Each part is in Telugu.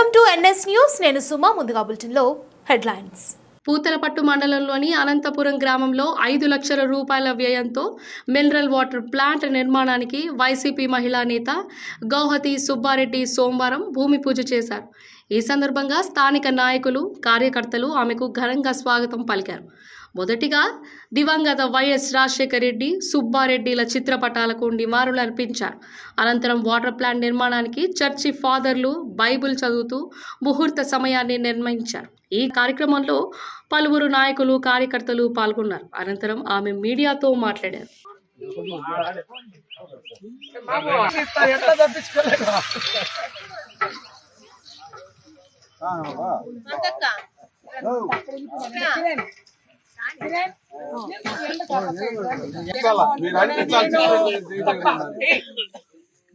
Welcome to NS news. నేను సుమా ముందుగా బులెటిన్లో హెడ్లైన్స్. పూతలపట్టు మండలంలోని అనంతపురం గ్రామంలో ఐదు లక్షల రూపాయల వ్యయంతో మినరల్ వాటర్ ప్లాంట్ నిర్మాణానికి వైసీపీ మహిళా నేత గౌహతి సుబ్బారెడ్డి సోమవారం భూమి పూజ చేశారు. ఈ సందర్భంగా స్థానిక నాయకులు కార్యకర్తలు ఆమెకు ఘనంగా స్వాగతం పలికారు. మొదటిగా దివంగత వైఎస్ రాజశేఖర రెడ్డి సుబ్బారెడ్డిల చిత్రపటాలకు నివాళులు అర్పించారు. అనంతరం వాటర్ ప్లాంట్ నిర్మాణానికి చర్చి ఫాదర్లు బైబిల్ చదువుతూ ముహూర్త సమయాన్ని నిర్ణయించారు. ఈ కార్యక్రమంలో పలువురు నాయకులు కార్యకర్తలు పాల్గొన్నారు. అనంతరం ఆమె మీడియాతో మాట్లాడారు.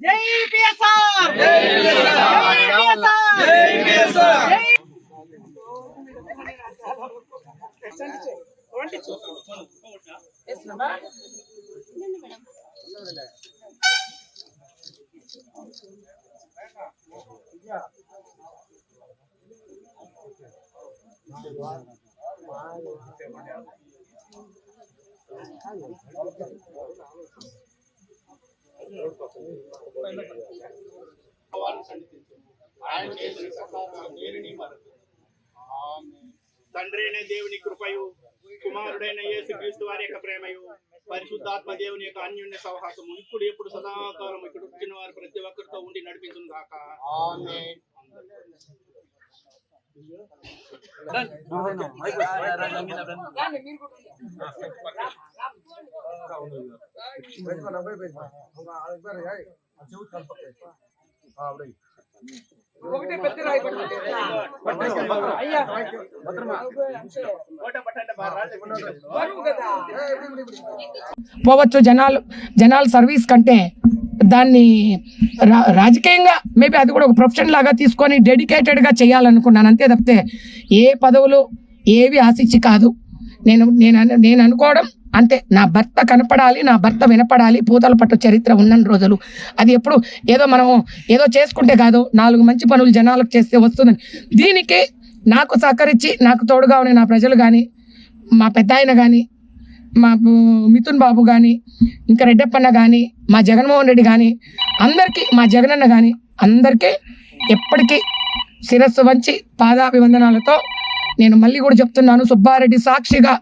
జై బిఎస్ఆర్ జై బిఎస్ఆర్ జై బిఎస్ఆర్ తండ్రి అయిన దేవుని కృపయు కుమారుడైన యేసు క్రీస్తు వారి యొక్క ప్రేమయు పరిశుద్ధాత్మ దేవుని యొక్క అన్యోన్య సహవాసము ఇప్పుడు ఎప్పుడు సదాకాలం ఇక్కడ వచ్చిన వారు ప్రతి ఒక్కరితో ఉండి నడిపించును పోవచ్చు జనాలు జనాల సర్వీస్ కంటే దాన్ని రా- రాజకీయంగా మేబీ అది కూడా ఒక ప్రొఫెషన్ లాగా తీసుకొని డెడికేటెడ్గా చేయాలనుకున్నాను. అంతే తప్పితే ఏ పదవులు ఏవి ఆశించి కాదు. నేను నేను అను- నేను అనుకోవడం అంతే. నా భర్త కనపడాలి నా భర్త వినపడాలి పూతల పట్టు చరిత్ర ఉన్న రోజులు. అది ఎప్పుడు ఏదో మనం ఏదో చేసుకుంటే కాదు నాలుగు మంచి పనులు జనాలకు చేస్తే వస్తుందని. దీనికి నాకు సహకరించి నాకు తోడుగా ఉన్న నా ప్రజలు కానీ మా పెద్ద ఆయన కానీ మా మిథున్ బాబు కానీ ఇంకా రెడ్డప్పన్న కానీ మా జగన్మోహన్ రెడ్డి కానీ అందరికీ మా జగనన్న కానీ అందరికీ ఎప్పటికీ శిరస్సు వంచి పాదాభివందనాలతో నేను మళ్ళీ కూడా చెప్తున్నాను సుబ్బారెడ్డి సాక్షిగా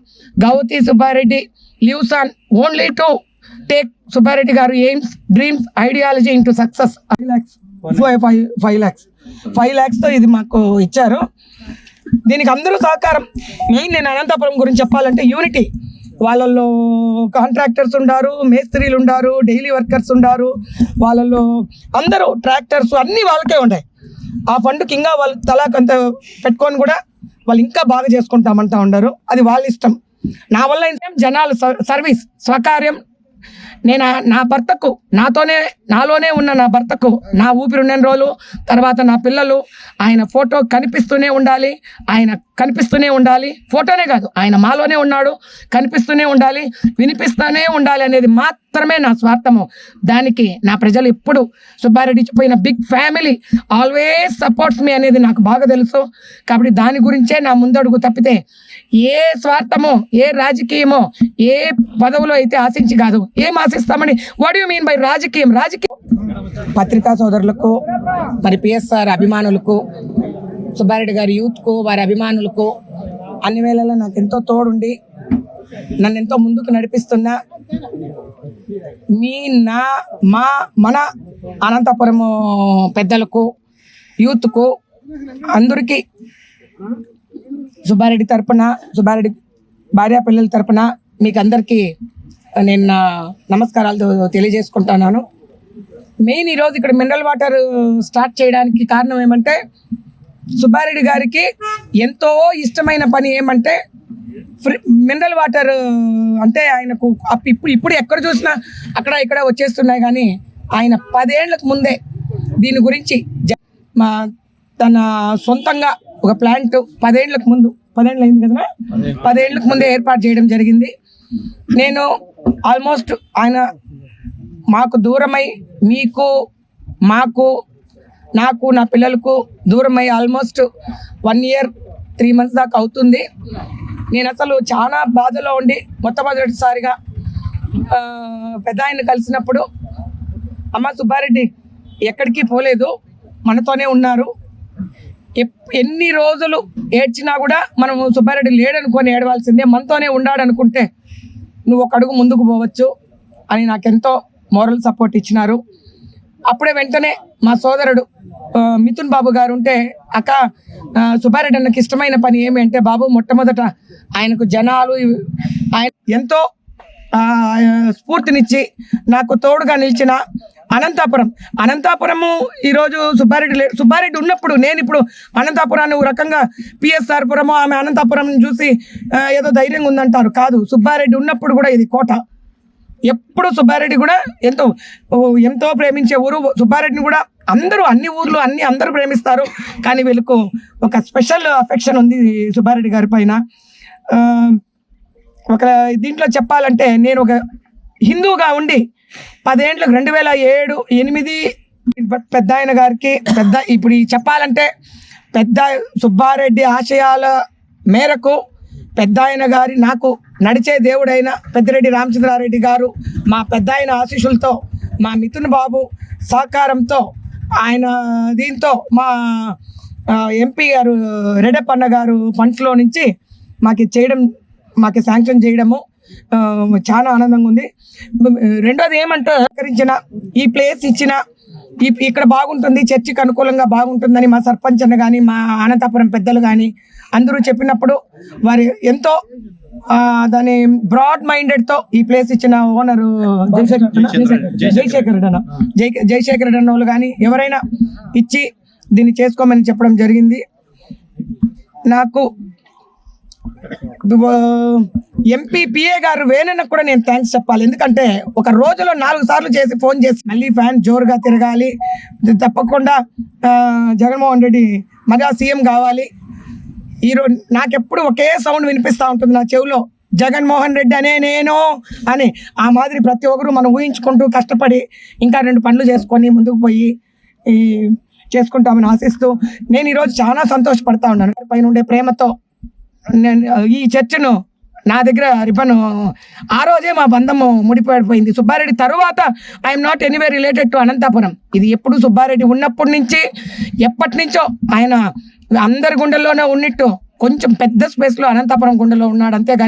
Gouthi Subba Reddy lives on only to take Subba Reddy గారు aims dreams ideology into success five lakhs five five five lakhs five ల్యాక్స్తో ఇది మాకు ఇచ్చారు. దీనికి అందరూ సహకారం. మెయిన్ నేను అనంతపురం గురించి చెప్పాలంటే యూనిటీ వాళ్ళల్లో కాంట్రాక్టర్స్ ఉండారు మేస్త్రీలు ఉండారు డైలీ వర్కర్స్ ఉండారు. వాళ్ళల్లో అందరూ ట్రాక్టర్స్ అన్నీ వాళ్ళకే ఉంటాయి ఆ ఫండ్కి ఇంకా వాళ్ళు తలా కొంత పెట్టుకొని కూడా వాళ్ళు ఇంకా బాగా చేసుకుంటామంటా ఉండరు. అది వాళ్ళ ఇష్టం. నా వల్ల జనాలు సర్వీస్ స్వకార్యం నేను నా భర్తకు నాతోనే నాలోనే ఉన్న నా భర్తకు నా ఊపిరి ఉన్న రోజులు తర్వాత నా పిల్లలు ఆయన ఫోటో కనిపిస్తూనే ఉండాలి ఆయన కనిపిస్తూనే ఉండాలి ఫోటోనే కాదు ఆయన మాలోనే ఉన్నాడు కనిపిస్తూనే ఉండాలి వినిపిస్తూనే ఉండాలి అనేది మాత్రమే నా స్వార్థము. దానికి నా ప్రజలు ఎప్పుడు సుబ్బారెడ్డి పోయిన big family always supports me అనేది నాకు బాగా తెలుసు. కాబట్టి దాని గురించే నా ముందడుగు తప్పితే ఏ స్వార్థమో ఏ రాజకీయమో ఏ పదవులో అయితే ఆశించి కాదు ఏం ఆశిస్తామని వాట్ యు మీన్ బై రాజకీయం? రాజకీయం. పత్రికా సోదరులకు మరి పిఎస్ఆర్ అభిమానులకు సుబ్బారెడ్డి గారి యూత్కు వారి అభిమానులకు అన్ని వేళల్లో నాకు ఎంతో తోడుండి నన్ను ఎంతో ముందుకు నడిపిస్తున్న మీ నా మా మన అనంతపురము పెద్దలకు యూత్కు అందరికీ సుబ్బారెడ్డి తరపున సుబ్బారెడ్డి భార్యా పిల్లల తరపున మీకు అందరికీ నేను నమస్కారాలు తెలియజేసుకుంటున్నాను. మెయిన్ ఈరోజు ఇక్కడ మినరల్ వాటర్ స్టార్ట్ చేయడానికి కారణం ఏమంటే సుబ్బారెడ్డి గారికి ఎంతో ఇష్టమైన పని ఏమంటే మినరల్ వాటర్ అంటే ఆయనకు అప్ ఇప్పుడు ఇప్పుడు ఎక్కడ చూసినా అక్కడ ఇక్కడ వచ్చేస్తున్నాయి కానీ ఆయన పదేళ్ళకు ముందే దీని గురించి మా తన సొంతంగా ఒక ప్లాంట్ పదేళ్ళకు ముందు పదేళ్ళు అయింది కదా పదేళ్ళకు ముందే ఏర్పాటు చేయడం జరిగింది. నేను ఆల్మోస్ట్ ఆయన మాకు దూరమై మీకు మాకు నాకు నా పిల్లలకు దూరం అయ్యి almost one year three months దాకా అవుతుంది. నేను అసలు చాలా బాధలో ఉండి మొట్టమొదటిసారిగా పెద్ద ఆయన కలిసినప్పుడు అమ్మ సుబ్బారెడ్డి ఎక్కడికి పోలేదు మనతోనే ఉన్నారు. ఎన్ని రోజులు ఏడ్చినా కూడా మనం సుబ్బారెడ్డి లేడనుకొని ఏడవాల్సిందే మనతోనే ఉండాడనుకుంటే నువ్వు ఒక అడుగు ముందుకు పోవచ్చు అని నాకెంతో మోరల్ సపోర్ట్ ఇచ్చినారు. అప్పుడే వెంటనే మా సోదరుడు మిథున్ బాబు గారు ఉంటే అక్క సుబ్బారెడ్డి అన్నకి ఇష్టమైన పని ఏమి అంటే బాబు మొట్టమొదట ఆయనకు జనాలు ఆయన ఎంతో స్ఫూర్తినిచ్చి నాకు తోడుగా నిలిచిన అనంతాపురం. అనంతాపురము ఈరోజు సుబ్బారెడ్డి లే సుబ్బారెడ్డి ఉన్నప్పుడు నేను ఇప్పుడు అనంతాపురాన్ని ఓ రకంగా పిఎస్ఆర్ పురము ఆమె అనంతాపురం చూసి ఏదో ధైర్యంగా ఉందంటారు. కాదు సుబ్బారెడ్డి ఉన్నప్పుడు కూడా ఇది కోట. ఎప్పుడు సుబ్బారెడ్డి కూడా ఎంతో ఎంతో ప్రేమించే ఊరు. సుబ్బారెడ్డిని కూడా అందరూ అన్ని ఊర్లు అన్ని అందరూ ప్రేమిస్తారు. కానీ వీళ్ళకు ఒక స్పెషల్ అఫెక్షన్ ఉంది సుబ్బారెడ్డి గారి పైన. ఒక దీంట్లో చెప్పాలంటే నేను ఒక హిందువుగా ఉండి పదేండ్లకు రెండు వేల ఏడు ఎనిమిది పెద్ద ఆయన గారికి పెద్ద ఇప్పుడు చెప్పాలంటే పెద్ద సుబ్బారెడ్డి ఆశయాల మేరకు పెద్ద ఆయన గారి నాకు నడిచే దేవుడైన పెద్దిరెడ్డి రామచంద్రారెడ్డి గారు మా పెద్ద ఆయన ఆశీస్సులతో మా మిథున్ బాబు సహకారంతో ఆయన దీంతో మా ఎంపీ గారు రెడ్డప్పన్న గారు ఫండ్స్లో నుంచి మాకు చేయడం మాకు శాంక్షన్ చేయడము చాలా ఆనందంగా ఉంది. రెండోది ఏమంటే సహకరించిన ఈ ప్లేస్ ఇచ్చిన ఈ ఇక్కడ బాగుంటుంది చర్చికి అనుకూలంగా బాగుంటుందని మా సర్పంచ్ అన్న కానీ మా అనంతపురం పెద్దలు కానీ అందరూ చెప్పినప్పుడు వారు ఎంతో దాని బ్రాడ్ మైండెడ్తో ఈ ప్లేస్ ఇచ్చిన ఓనరు జయశేఖర్ అన్న జై జయశేఖర్ రెడ్డి అన్న వాళ్ళు కానీ ఎవరైనా ఇచ్చి దీన్ని చేసుకోమని చెప్పడం జరిగింది. నాకు ఎంపీ పిఏ గారు వేణునకు కూడా నేను థ్యాంక్స్ చెప్పాలి. ఎందుకంటే ఒక రోజులో నాలుగు సార్లు చేసి ఫోన్ చేసి మళ్ళీ ఫ్యాన్ జోరుగా తిరగాలి. తప్పకుండా జగన్మోహన్ రెడ్డి మగా సీఎం కావాలి. ఈరోజు నాకెప్పుడు ఒకే సౌండ్ వినిపిస్తూ ఉంటుంది నా చెవిలో. జగన్మోహన్ రెడ్డి అనే నేను అని ఆ మాదిరి ప్రతి ఒక్కరు మనం ఊహించుకుంటూ కష్టపడి ఇంకా రెండు పనులు చేసుకొని ముందుకు పోయి ఈ చేసుకుంటామని ఆశిస్తూ నేను ఈరోజు చాలా సంతోషపడతా ఉన్నాను. పైన ఉండే ప్రేమతో ఈ చర్చను నా దగ్గర రిపను ఆ రోజే మా బంధము ముడిపడిపోయింది. సుబ్బారెడ్డి తరువాత I'm not anyway related to Anantapuram. ఇది ఎప్పుడు సుబ్బారెడ్డి ఉన్నప్పటి నుంచి ఎప్పటి నుంచో ఆయన అందరి గుండెల్లోనే ఉన్నట్టు కొంచెం పెద్ద స్పేస్లో అనంతపురం గుండెలో ఉన్నాడు అంతేగాని